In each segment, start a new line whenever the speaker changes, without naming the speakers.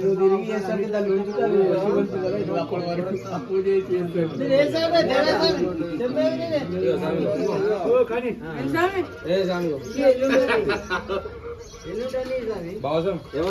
నువ్వు తిరిగి ఉంచు కదా నువ్వు అప్పటి వరకు పూజ చేసి చేస్తావు. నువ్వు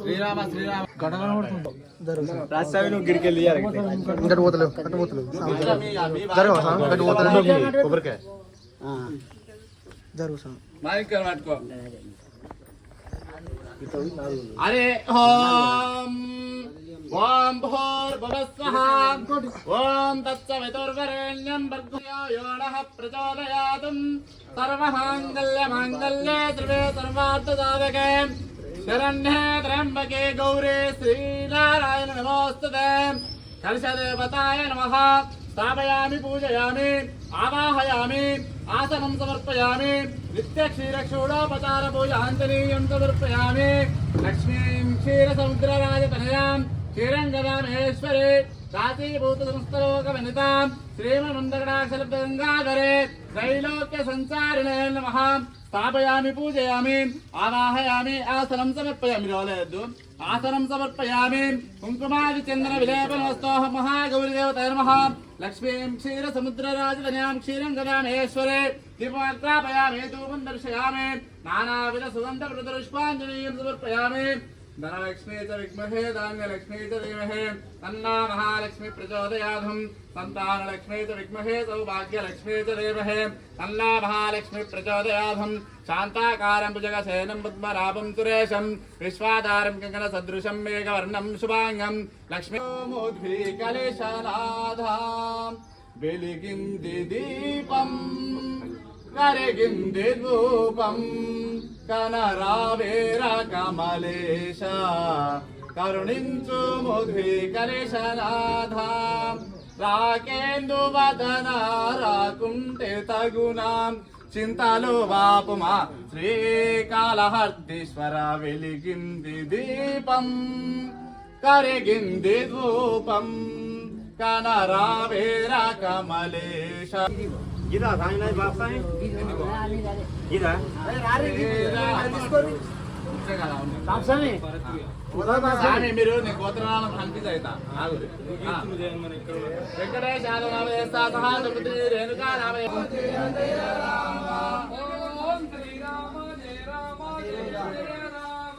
శ్రీరామ శ్రీరామ.
రాస్తావి నువ్వు గిరికి వెళ్ళి
ఇంకటి పోతలేవు అటు పోతలేవు. జరగవా సార్ అటు పోతలేవు. కొబ్బరికాయ. జరుగు సార్
మైక్ పట్టుకో. అరే ఓం. ఓం భూర్భువస్వః ఓం తత్సవితుర్వరేణ్యం భర్గో యో నః ప్రచోదయాతుం. సర్వమాంగళ్యమాంగళ్యే త్రివే సర్వార్థసాధకే శరణ్యే త్రయంబకే గౌరే శ్రీనారాయణ నమోస్తుతే కలశదేవతాయ నమ స్థాపయామి పూజయామి ఆవాహయామి ఆసనం సమర్పయామి నిత్య క్షీరక్షూడోపచార పూజ ఆంజనేయం సమర్పయామి లక్ష్మీం క్షీరసముద్రరాజతనయాం క్షీరంగదామేశ్వరే కాశీభూత సంస్థలోక వనితాం శ్రీమన్మందగడాక్షలగంగాధరే త్రైలోక్య సంచారిణే నమ స్థాపయామి పూజయామి ఆవాహయామి ఆసనం సమర్పయామి రాలేదు ఆసనం సమర్పయామి కుంకుమాది చందన విలేపనస్తోహ మహాగౌరీదేవత నమః లక్ష్మీం క్షీర సముద్రరాజతనయాం క్షీరం గదామేశ్వరే దీపమాత్రాపయామి ధూపం దర్శయామి నానావిధ సుగంధ పుష్పాంజనీయం సమర్పయామి धनलक्ष्मी च विद्महे धान्यलक्ष्मी च धीमहे तन्ना महालक्ष्मी प्रचोदयाधम सन्तानलक्ष्मी च विद्महे सौभाग्यलक्ष्मी च धीमहे तन्ना महालक्ष्मी प्रचोदयाधुम् शान्ताकारम् भुजगसेनम् पद्मनाभम् सुरेशम् विश्वाधारम् कङ्कणसदृशम् मेघवर्णम् शुभाङ्गम् लक्ष्मीमुद्भिकलिशनाधाम् वेलिगिन्दिदीपम् కరిగింది ధూపం కనరావేర కమలేశ. కరుణించు ముధి కలేశనాథ రాకేందు వదన రాకుంటే తగునాం. చింతలు వాపుమా శ్రీకాళహర్దీశ్వర వెలిగింది దీపం. కరిగింది ధూపం కనరావేర కమలేశ.
ఇదా సాయి బాప్సాయి ఇదా.
మీరు నీ గోత్రనామం. ఆ. వెంకటేశ నామ వేస్తా సహా దుర్గతి రేణుకా నామ ఓం శ్రీరామ జయ రామ జయ రామ.